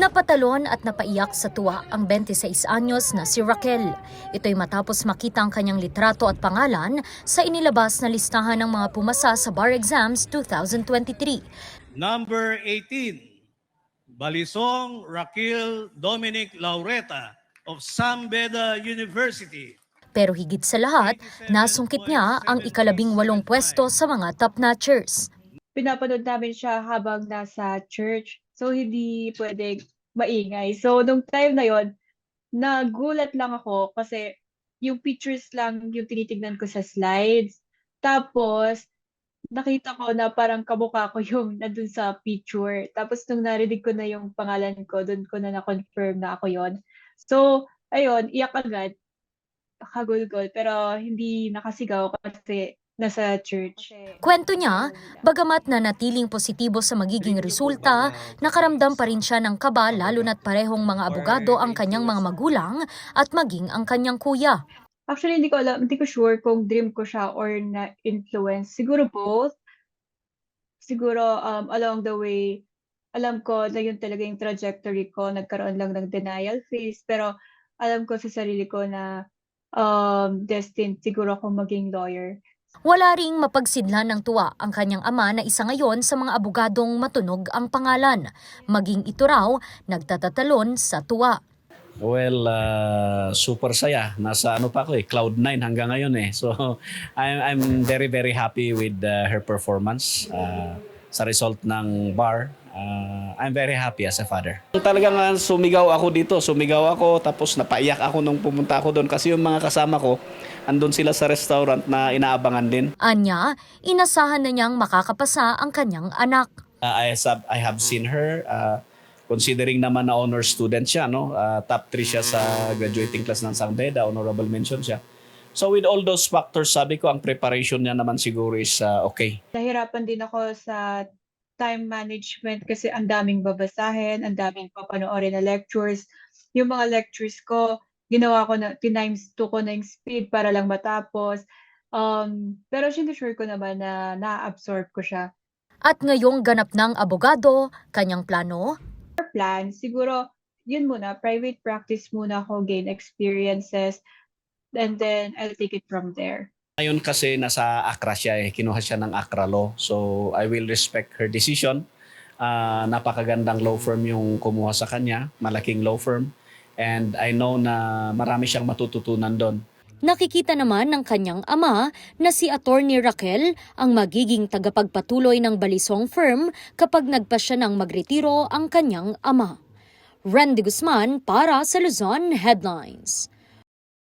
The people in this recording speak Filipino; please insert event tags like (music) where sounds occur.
Napatalon at napaiyak sa tuwa ang 26 anyos na si Raquel. Ito'y matapos makita ang kanyang litrato at pangalan sa inilabas na listahan ng mga pumasa sa bar exams 2023. Number 18, Balisong Raquel Dominic Laureta of San Beda University. Pero higit sa lahat, nasungkit niya ang ikalabing walong pwesto sa mga top notchers. pinapanood namin siya habang nasa church. So, hindi pwede maingay. So, nung time na yon nagulat lang ako kasi yung pictures lang yung tinitignan ko sa slides. Tapos, nakita ko na parang kamukha ko yung (laughs) nandun sa picture. Tapos, nung narinig ko na yung pangalan ko, dun ko na na-confirm na ako yon So, ayun, iyak agad. Kagulgol. Pero, hindi nakasigaw kasi nasa church. Kwento niya, bagamat na natiling positibo sa magiging resulta, nakaramdam pa rin siya ng kaba lalo na't parehong mga abogado ang kanyang mga magulang at maging ang kanyang kuya. Actually, hindi ko alam, hindi ko sure kung dream ko siya or na-influence. Siguro both. Siguro um, along the way, alam ko na yun talaga yung trajectory ko. Nagkaroon lang ng denial phase. Pero alam ko sa sarili ko na um, destined siguro ako maging lawyer. Wala ring mapagsidlan ng tuwa ang kanyang ama na isa ngayon sa mga abogadong matunog ang pangalan. Maging ito raw, nagtatatalon sa tuwa. Well, uh, super saya. Nasa ano pa ako eh, cloud 9 hanggang ngayon eh. So, (laughs) I'm, I'm very, very happy with uh, her performance uh, sa result ng bar. Uh, I'm very happy as a father. Talagang uh, sumigaw ako dito, sumigaw ako tapos napaiyak ako nung pumunta ako doon kasi yung mga kasama ko andun sila sa restaurant na inaabangan din. Anya, inasahan na niyang makakapasa ang kanyang anak. Uh, I, have, I have seen her uh, considering naman na honor student siya, no? Uh, top 3 siya sa graduating class ng Sang Beda, honorable mention siya. So with all those factors, sabi ko ang preparation niya naman siguro is uh, okay. Nahirapan din ako sa time management kasi ang daming babasahin, ang daming papanoorin na lectures. Yung mga lectures ko, ginawa ko na, tinimes 2 ko na yung speed para lang matapos. Um, pero sinusure ko naman na na-absorb ko siya. At ngayong ganap ng abogado, kanyang plano, Plan, siguro, yun muna, private practice muna ako, gain experiences, and then I'll take it from there. Ngayon kasi nasa Accra siya eh, kinuha siya ng Accra Law. So I will respect her decision. Ah, napakagandang law firm yung kumuha sa kanya, malaking law firm. And I know na marami siyang matututunan doon. Nakikita naman ng kanyang ama na si Attorney Raquel ang magiging tagapagpatuloy ng Balisong firm kapag nagpa siya ng magretiro ang kanyang ama. Randy Guzman para sa Luzon Headlines.